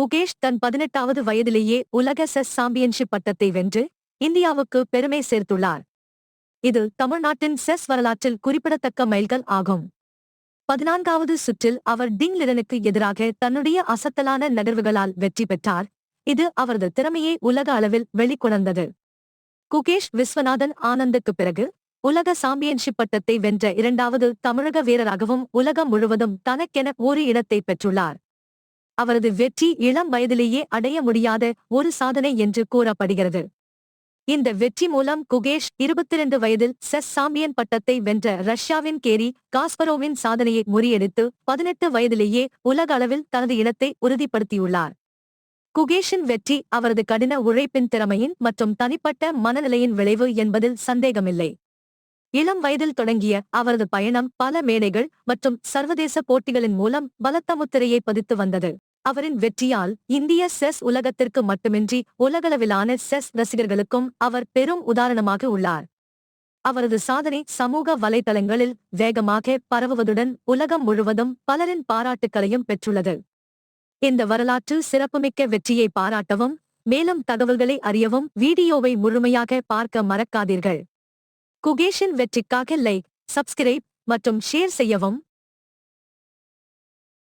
குகேஷ் தன் பதினெட்டாவது வயதிலேயே உலக செஸ் சாம்பியன்ஷிப் பட்டத்தை வென்று இந்தியாவுக்கு பெருமை சேர்த்துள்ளார். இது தமிழ்நாட்டின் செஸ் வரலாற்றில் குறிப்பிடத்தக்க மைல்கள் ஆகும். பதினான்காவது சுற்றில் அவர் டிங் லிரனுக்கு எதிராக தன்னுடைய அசத்தலான நகர்வுகளால் வெற்றி பெற்றார். இது அவரது திறமையை உலக அளவில் வெளிக்கொணர்ந்தது. குகேஷ் விஸ்வநாதன் ஆனந்துக்கு பிறகு உலக சாம்பியன்ஷிப் பட்டத்தை வென்ற இரண்டாவது தமிழக வீரராகவும் உலகம் முழுவதும் தனக்கென ஒரு இடத்தை பெற்றுள்ளார். அவரது வெற்றி இளம் வயதிலேயே அடைய முடியாத ஒரு சாதனை என்று கூறப்படுகிறது. இந்த வெற்றி மூலம் குகேஷ் இருபத்திரண்டு வயதில் செஸ் சாம்பியன் பட்டத்தை வென்ற ரஷ்யாவின் கேரி காஸ்பரோவின் சாதனையை முறியடித்து பதினெட்டு வயதிலேயே உலக அளவில் தனது இடத்தை உறுதிப்படுத்தியுள்ளார். குகேஷின் வெற்றி அவரது கடின உழைப்பின் திறமையின் மற்றும் தனிப்பட்ட மனநிலையின் விளைவு என்பதில் சந்தேகமில்லை. இளம் வயதில் தொடங்கிய அவரது பயணம் பல மேடைகள் மற்றும் சர்வதேச போட்டிகளின் மூலம் பலத்த முத்திரையை பதித்து வந்தது. அவரின் வெற்றியால் இந்திய செஸ் உலகத்திற்கு மட்டுமின்றி உலகளவிலான செஸ் ரசிகர்களுக்கும் அவர் பெரும் உதாரணமாக உள்ளார். அவரது சாதனை சமூக வலைதளங்களில் வேகமாக பரவுவதுடன் உலகம் முழுவதும் பலரின் பாராட்டுக்களையும் பெற்றுள்ளது. இந்த வரலாற்று சிறப்புமிக்க வெற்றியை பாராட்டவும் மேலும் தகவல்களை அறியவும் வீடியோவை முழுமையாக பார்க்க மறக்காதீர்கள். குகேஷின் வெற்றிக்காக லைக் சப்ஸ்கிரைப் மற்றும் ஷேர் செய்யவும்